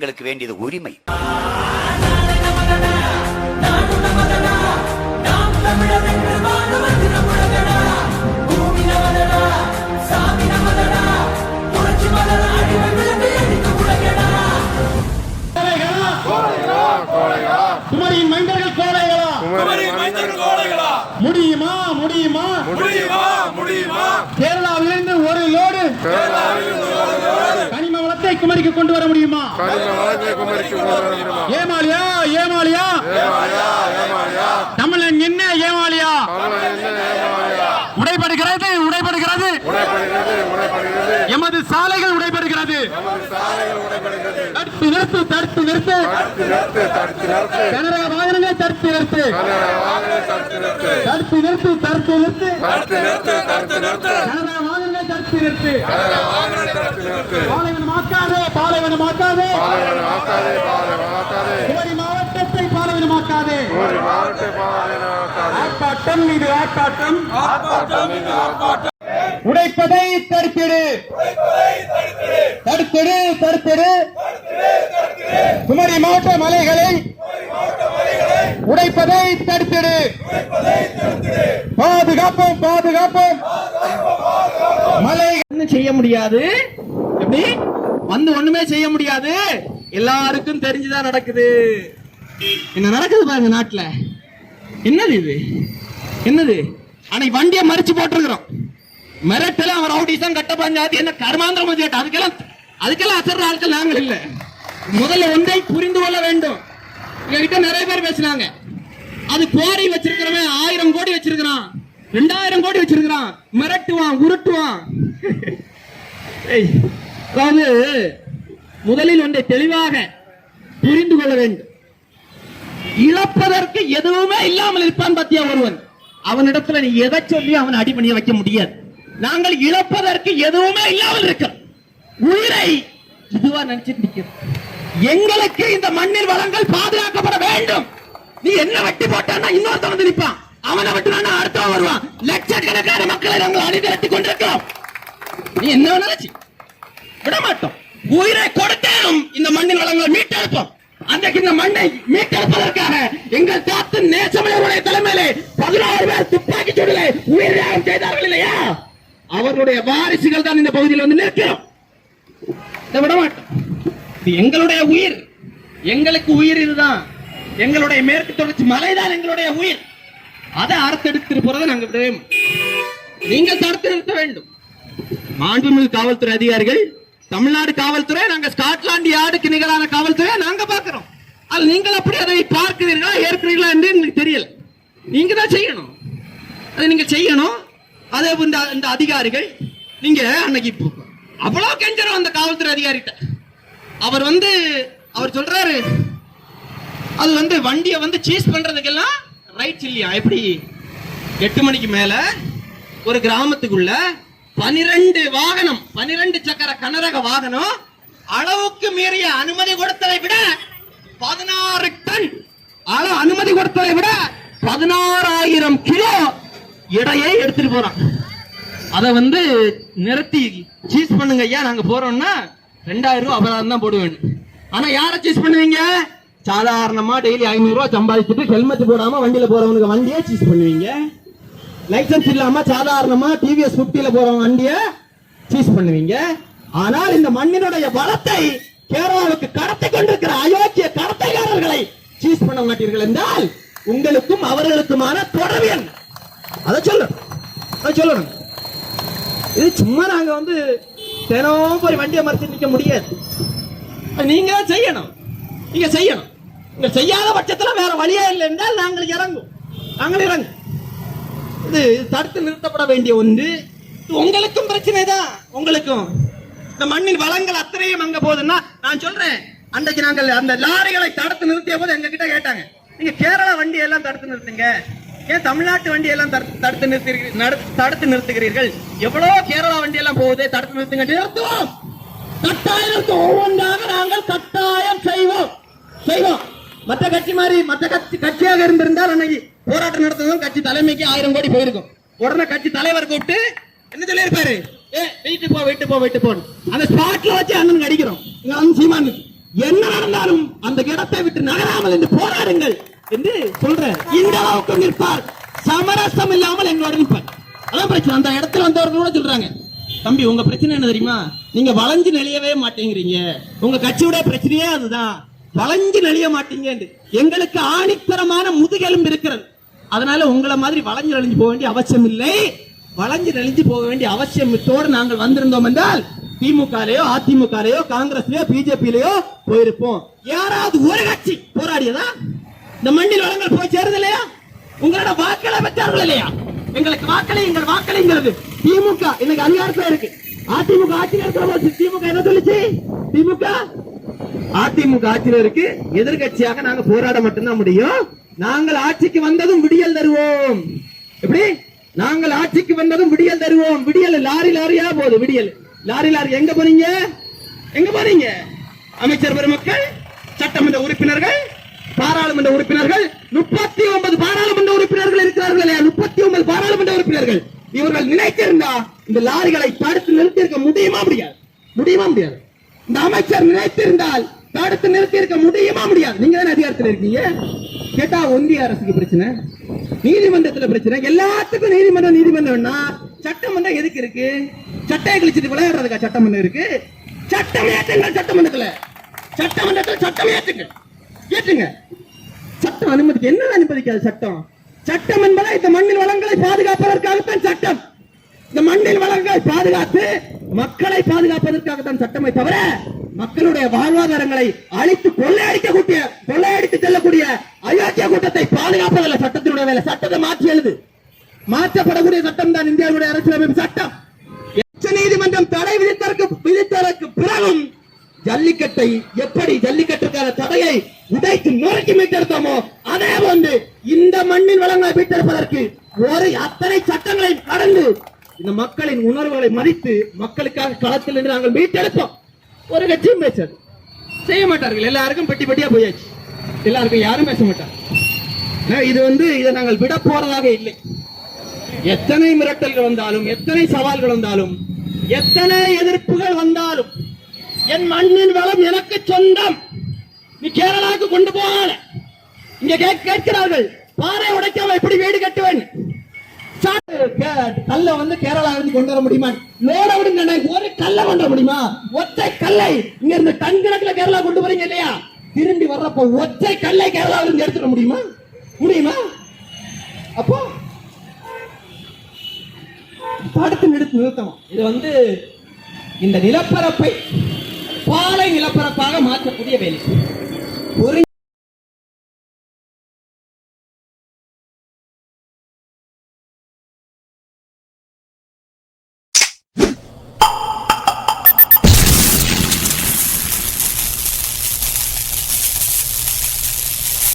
எங்களுக்கு வேண்டியது உரிமை. முடியுமா? முடியுமா? முடியுமா? முடியுமா? கேரளாவிலிருந்து ஒரு லோடு. வளத்தை குமரிக்கு கொண்டு வர முடியுமா? ஏமாலியா ஏமாலியா தமிழன் என்ன ஏமாலியா உடைபடுகிறது உடைபடுகிறது. எமது சாலைகள் உடைபடுகிறது. தடுத்து நிறுத்து தடுத்து நிறுத்து. கனரக வாகனங்களை தடுத்து நிறுத்து. தடுத்து நிறுத்து தடுத்து நிறுத்து. கனரக வாகனங்களை தடுத்து பாலைவனமாக்காதே பாலைவனமாக்காதே கோரி குமரி மாவட்டத்தை பாலைவனமாக்காதே மாவட்ட ஆர்ப்பாட்டம் இது ஆர்ப்பாட்டம். உடைப்பதை தடுத்திடு. தடுத்திடு தடுத்திடு. குமரி மாவட்ட மலைகளை உடைப்பதை தடுத்திடு பாதுகாப்போம் பாதுகாப்போம் மலை ஒண்ணும் செய்ய முடியாது? எப்படி? வந்து ஒண்ணுமே செய்ய முடியாது. எல்லாருக்கும் தெரிஞ்சுதான் நடக்குது. என்ன நடக்குது பாருங்க நாட்டுல. என்னது இது? என்னது? அன்னைக்கு வண்டியை மறிச்சு போட்டிருக்கிறோம். மிரட்டல அவர் ரவுடிசம் கட்ட பஞ்சாயத்து என்ன கர்மாந்திரம் கேட்ட? அதுக்கெல்லாம் அதுக்கெல்லாம் அசர்ற ஆட்கள் நாங்கள் இல்ல. முதல்ல ஒன்றை புரிந்து கொள்ள வேண்டும். எங்ககிட்ட நிறைய பேர் பேசினாங்க. அது கோரி வச்சிருக்கிறவன் ஆயிரம் கோடி வச்சிருக்கிறான். ரெண்டாயிரம் கோடி வச்சிருக்கிறான். மிரட்டுவான் உருட்டுவான். அதாவது முதலில் ஒன்றை தெளிவாக புரிந்து கொள்ள வேண்டும். இழப்பதற்கு எதுவுமே இல்லாமல் இருப்பான் பத்தியா ஒருவன். அவனிடத்துல நீ எதை சொல்லி அவன் அடிபணிய வைக்க முடியாது. நாங்கள் இழப்பதற்கு எதுவுமே இல்லாமல் இருக்கிறோம். உயிரை இதுவா நினைச்சிட்டு நிற்கிறோம் எங்களுக்கு இந்த மண்ணில் வளங்கள் பாதுகாக்கப்பட வேண்டும். நீ என்ன வெட்டி போட்டான்னா இன்னொருத்தன் வந்து நிற்பான் அவனை வெட்டினா அடுத்தவன் வருவான். லட்சக்கணக்கான மக்களை நாங்கள் அணிதிரட்டி கொண்டு நீ என்ன நினைச்சு விடமாட்டோம். விட மாட்டோம் உயிரை கொடுத்தாலும் இந்த மண்ணின் வளங்களை மீட்டெடுப்போம். அன்றைக்கு இந்த மண்ணை மீட்டெடுப்பதற்காக எங்கள் தாத்து நேசமையருடைய தலைமையிலே பதினாறு பேர் துப்பாக்கி சூடலை உயிர் தியாகம் செய்தார்கள் இல்லையா? அவர்களுடைய வாரிசுகள் தான் இந்த பகுதியில் வந்து நிற்கிறோம். இதை விட மாட்டோம் இது எங்களுடைய உயிர். எங்களுக்கு உயிர் இதுதான். எங்களுடைய மேற்கு தொடர்ச்சி மலைதான் எங்களுடைய உயிர். அதை அறுத்தெடுத்து போறதை நாங்க விடவே நீங்கள் தடுத்து நிறுத்த வேண்டும். மாண்புமிகு காவல்துறை அதிகாரிகள் தமிழ்நாடு காவல்துறை நாங்க ஸ்காட்லாந்து யார்டுக்கு நிகரான காவல்துறை நாங்க பாக்குறோம் அது நீங்கள் அப்படி அதை பார்க்கிறீர்களா ஏற்கிறீர்களா என்று எங்களுக்கு தெரியல. நீங்க தான் செய்யணும். அதை நீங்க செய்யணும். அதே இந்த இந்த அதிகாரிகள் நீங்க அன்னைக்கு இப்போ அவ்வளோ கெஞ்சரும் அந்த காவல்துறை அதிகாரிகிட்ட. அவர் வந்து அவர் சொல்றாரு அது வந்து வண்டியை வந்து சீஸ் பண்றதுக்கெல்லாம் ரைட்ஸ் இல்லையா? எப்படி? எட்டு மணிக்கு மேல ஒரு கிராமத்துக்குள்ள பனிரெண்டு வாகனம் பனிரெண்டு சக்கர கனரக வாகனம் அளவுக்கு மீறிய அனுமதி கொடுத்ததை விட பதினாறு டன் அளவு அனுமதி கொடுத்ததை விட பதினாறாயிரம் கிலோ எடையை எடுத்துட்டு போறான். அதை வந்து நிறுத்தி சீஸ் பண்ணுங்க ஐயா நாங்க போறோம்னா ரெண்டாயிரம் ரூபாய் அபராதம் தான் போட வேண்டும். ஆனா யாரை சீஸ் பண்ணுவீங்க? சாதாரணமா டெய்லி ஐநூறு ரூபாய் சம்பாதிச்சுட்டு ஹெல்மெட் போடாம வண்டியில போறவனுக்கு வண்டியே சீஸ் பண்ணுவீங்க? லைசன்ஸ் இல்லாம சாதாரணமா டிவிஎஸ் பிப்டியில போற வண்டிய சீஸ் பண்ணுவீங்க. ஆனால் இந்த மண்ணினுடைய வளத்தை கேரளாவுக்கு கடத்தி கொண்டிருக்கிற அயோக்கிய கடத்தைக்காரர்களை சீஸ் பண்ண மாட்டீர்கள் என்றால் உங்களுக்கும் அவர்களுக்குமான தொடர்பு என்ன? அதை சொல்லணும். அதை சொல்லணும். இது சும்மா நாங்க வந்து தினமும் போய் வண்டியை மறைச்சு நிக்க முடியாது. நீங்க செய்யணும். நீங்க செய்யணும். நீங்க செய்யாத பட்சத்துல வேற வழியே இல்லை என்றால் நாங்கள் இறங்கும் நாங்கள் இறங்கும் இது தடுத்து நிறுத்தப்பட வேண்டிய ஒன்று. உங்களுக்கும் பிரச்சனை தான் உங்களுக்கும். இந்த மண்ணின் வளங்கள் அத்தனையும் அங்க போகுதுன்னா நான் சொல்றேன். அன்றைக்கு நாங்கள் அந்த லாரிகளை தடுத்து நிறுத்திய போது எங்க கிட்ட கேட்டாங்க. நீங்க கேரளா வண்டி எல்லாம் தடுத்து நிறுத்துங்க. ஏன் தமிழ்நாட்டு வண்டி எல்லாம் தடுத்து தடுத்து நிறுத்துகிறீர்கள் தடுத்து நிறுத்துகிறீர்கள்? எவ்வளவு கேரளா வண்டி எல்லாம் போகுது தடுத்து நிறுத்துங்க. நிறுத்துவோம். கட்டாயம் ஒவ்வொன்றாக நாங்கள் கட்டாயம் செய்வோம். செய்வோம். மற்ற கட்சி மாதிரி மற்ற கட்சி கட்சியாக இருந்திருந்தால் அன்னைக்கு போராட்டம் நடத்துவதும் கட்சி தலைமைக்கு ஆயிரம் கோடி போயிருக்கும். உடனே கட்சி தலைவர் கூப்பிட்டு என்ன சொல்லியிருப்பாரு? ஏ வீட்டு போ வீட்டு போ வீட்டு போ அந்த ஸ்பாட்ல வச்சு அண்ணனுக்கு அடிக்கிறோம் இங்க வந்து சீமானுக்கு. என்ன நடந்தாலும் அந்த இடத்தை விட்டு நகராமல் என்று போராடுங்கள் என்று சொல்ற இந்த அளவுக்கு நிற்பார். சமரசம் இல்லாமல் எங்களோட நிற்பார். அதான் பிரச்சனை. அந்த இடத்துல வந்தவர்கள் கூட சொல்றாங்க. தம்பி உங்க பிரச்சனை என்ன தெரியுமா? நீங்க வளைஞ்சு நெளியவே மாட்டேங்கிறீங்க. உங்க கட்சியோட பிரச்சனையே அதுதான். வளைஞ்சு நெளிய மாட்டீங்க எங்களுக்கு ஆணித்தரமான முதுகெலும்பு இருக்கிறது. அதனால உங்களை மாதிரி வளைஞ்சு நெளிஞ்சு போக வேண்டிய அவசியம் இல்லை வளைஞ்சு நெளிஞ்சு போக வேண்டிய அவசியத்தோடு நாங்கள் வந்திருந்தோம் என்றால் திமுகலையோ அதிமுகலையோ காங்கிரஸ்லயோ பிஜேபியிலயோ போயிருப்போம். யாராவது ஒரு கட்சி போராடியதா? இந்த மண்ணில் வளங்கள் போய் சேருது இல்லையா? உங்களோட வாக்களை பெற்றார்கள் இல்லையா? எங்களுக்கு வாக்களை எங்கள் வாக்களைங்கிறது திமுக இன்னைக்கு அதிகாரத்துல இருக்கு. அதிமுக ஆட்சியில் இருக்கிற போது திமுக என்ன சொல்லுச்சு? திமுக? அதிமுக ஆட்சியில் இருக்கு. எதிர்கட்சியாக நாங்க போராட மட்டும்தான் முடியும். நாங்கள் ஆட்சிக்கு வந்ததும் விடியல் தருவோம். எப்படி? நாங்கள் ஆட்சிக்கு வந்ததும் விடியல் தருவோம். விடியல் லாரி லாரியா போகுது விடியல். லாரி லாரி எங்க போறீங்க? எங்க போறீங்க? அமைச்சர் பெருமக்கள் சட்டமன்ற உறுப்பினர்கள் பாராளுமன்ற உறுப்பினர்கள் முப்பத்தி ஒன்பது பாராளுமன்ற உறுப்பினர்கள் இருக்கிறார்கள் இல்லையா? முப்பத்தி ஒன்பது பாராளுமன்ற உறுப்பினர்கள். இவர்கள் நினைத்திருந்தா இந்த லாரிகளை தடுத்து நிறுத்தி இருக்க முடியுமா முடியாது? முடியுமா முடியாது. இந்த அமைச்சர் நினைத்திருந்தால் தடுத்து நிறுத்தி இருக்க முடியுமா முடியாது? நீங்க தானே அதிகாரத்தில் இருக்கீங்க? கேட்டா ஒன்றிய அரசுக்கு பிரச்சனை நீதிமன்றத்துல பிரச்சனை. எல்லாத்துக்கும் நீதிமன்றம் நீதிமன்றம்னா சட்டமன்றம் எதுக்கு இருக்கு? சட்டையை கிழிச்சிட்டு விளையாடுறதுக்கா சட்டமன்றம் இருக்கு? சட்டம் ஏற்றுங்க சட்டமன்றத்துல. சட்டமன்றத்துல சட்டம் ஏற்றுங்க ஏற்றுங்க சட்டம் அனுமதிக்கு என்ன அனுமதிக்காது சட்டம்? சட்டம் என்பதை இந்த மண்ணில் வளங்களை பாதுகாப்பதற்காகத்தான் சட்டம். இந்த மண்ணில் வளங்களை பாதுகாத்து மக்களை பாதுகாப்பதற்காகத்தான் சட்டமே தவிர மக்களுடைய வாழ்வாதாரங்களை அழித்து கொள்ளையடிக்கக்கூடிய கொள்ளையடித்து செல்லக்கூடிய சட்டத்தை கூட்டத்தை சட்டத்தினுடைய வேலை. சட்டத்தை மாற்றி எழுது. மாற்றப்படக்கூடிய சட்டம் தான் இந்தியாவுடைய அரசியலமைப்பு சட்டம். உச்ச நீதிமன்றம் தடை விதித்ததற்கு விதித்ததற்கு பிறகும் ஜல்லிக்கட்டை எப்படி ஜல்லிக்கட்டுக்கான தடையை உடைத்து நொறுக்கி மீட்டெடுத்தோமோ அதே போன்று இந்த மண்ணின் வளங்களை மீட்டெடுப்பதற்கு ஒரு அத்தனை சட்டங்களை கடந்து இந்த மக்களின் உணர்வுகளை மதித்து மக்களுக்காக களத்தில் நின்று நாங்கள் மீட்டெடுத்தோம். ஒரு கட்சியும் பேசாது செய்ய மாட்டார்கள். எல்லாருக்கும் பெட்டி பெட்டியா போயாச்சு. எல்லாருக்கும் யாரும் பேச மாட்டார் இது வந்து இதை நாங்கள் விட போறதாக இல்லை. எத்தனை மிரட்டல்கள் வந்தாலும் எத்தனை சவால்கள் வந்தாலும் எத்தனை எதிர்ப்புகள் வந்தாலும் என் மண்ணின் வளம் எனக்கு சொந்தம். நீ கேரளாவுக்கு கொண்டு போகாத. இங்க கே- கேட்கிறார்கள் பாறை உடைக்காம எப்படி வீடு கட்டுவேன்? சாட்டு கல்லை வந்து கேரளா இருந்து கொண்டு வர முடியுமா? லோட விடுங்க ஒரு கல்லை கொண்டு வர முடியுமா? ஒற்றை கல்லை. இங்க இருந்து டன் கணக்குல கேரளா கொண்டு வரீங்க இல்லையா? திரும்பி வர்றப்போ ஒற்றை கல்லை கேரளாவிலிருந்து எடுத்துட முடியுமா? முடியுமா? அப்போ தடுத்து நிறுத்து நிறுத்தணும். இது வந்து இந்த நிலப்பரப்பை பாலை நிலப்பரப்பாக மாற்றக்கூடிய வேலை.